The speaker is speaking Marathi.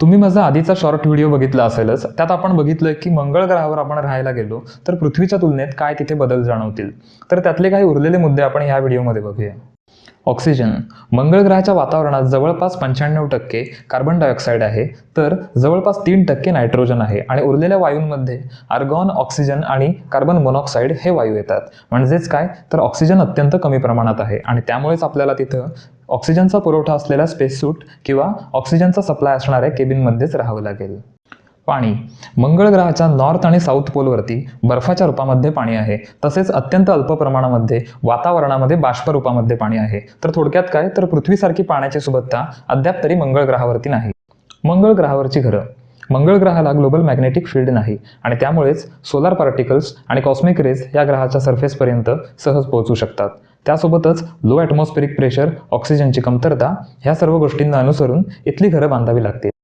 तुम्ही माझा आधीचा शॉर्ट व्हिडिओ बघितला असेलच. त्यात आपण बघितलं की मंगळ ग्रहावर आपण राहायला गेलो तर पृथ्वीच्या तुलनेत काय तिथे बदल जाणवतील? तर त्यातले काही उरलेले मुद्दे आपण ह्या व्हिडिओमध्ये बघूया. ऑक्सिजन मंगळ ग्रहाच्या वातावरणात जवळपास पंच्याण्णव टक्के कार्बन डायऑक्साईड आहे तर जवळपास तीन टक्के नायट्रोजन आहे आणि उरलेल्या वायूंमध्ये आर्गॉन ऑक्सिजन आणि कार्बन मोनॉक्साईड हे वायू येतात. म्हणजेच काय? तर ऑक्सिजन अत्यंत कमी प्रमाणात आहे आणि त्यामुळेच आपल्याला तिथं ऑक्सिजनचा पुरवठा असलेला स्पेस सूट किंवा ऑक्सिजनचा सप्लाय असणाऱ्या केबिनमध्येच राहावं लागेल. पाणी. मंगळ ग्रहाच्या नॉर्थ आणि साऊथ पोलवरती बर्फाच्या रूपामध्ये पाणी आहे. तसेच अत्यंत अल्प प्रमाणामध्ये वातावरणामध्ये बाष्प रूपामध्ये पाणी आहे. तर थोडक्यात काय? तर पृथ्वीसारखी पाण्याची सुबत्ता अद्याप तरी मंगळ ग्रहावरती नाही. मंगळ ग्रहावरची घरं. मंगळ ग्रहाला ग्लोबल मॅग्नेटिक फील्ड नाही आणि त्यामुळेच सोलार पार्टिकल्स आणि कॉस्मिक रेज या ग्रहाच्या सरफेसपर्यंत सहज पोहोचू शकतात. त्यासोबतच लो ॲटमॉस्फेरिक प्रेशर ऑक्सिजनची कमतरता ह्या सर्व गोष्टींना अनुसरून इथली घरं बांधावी लागतील.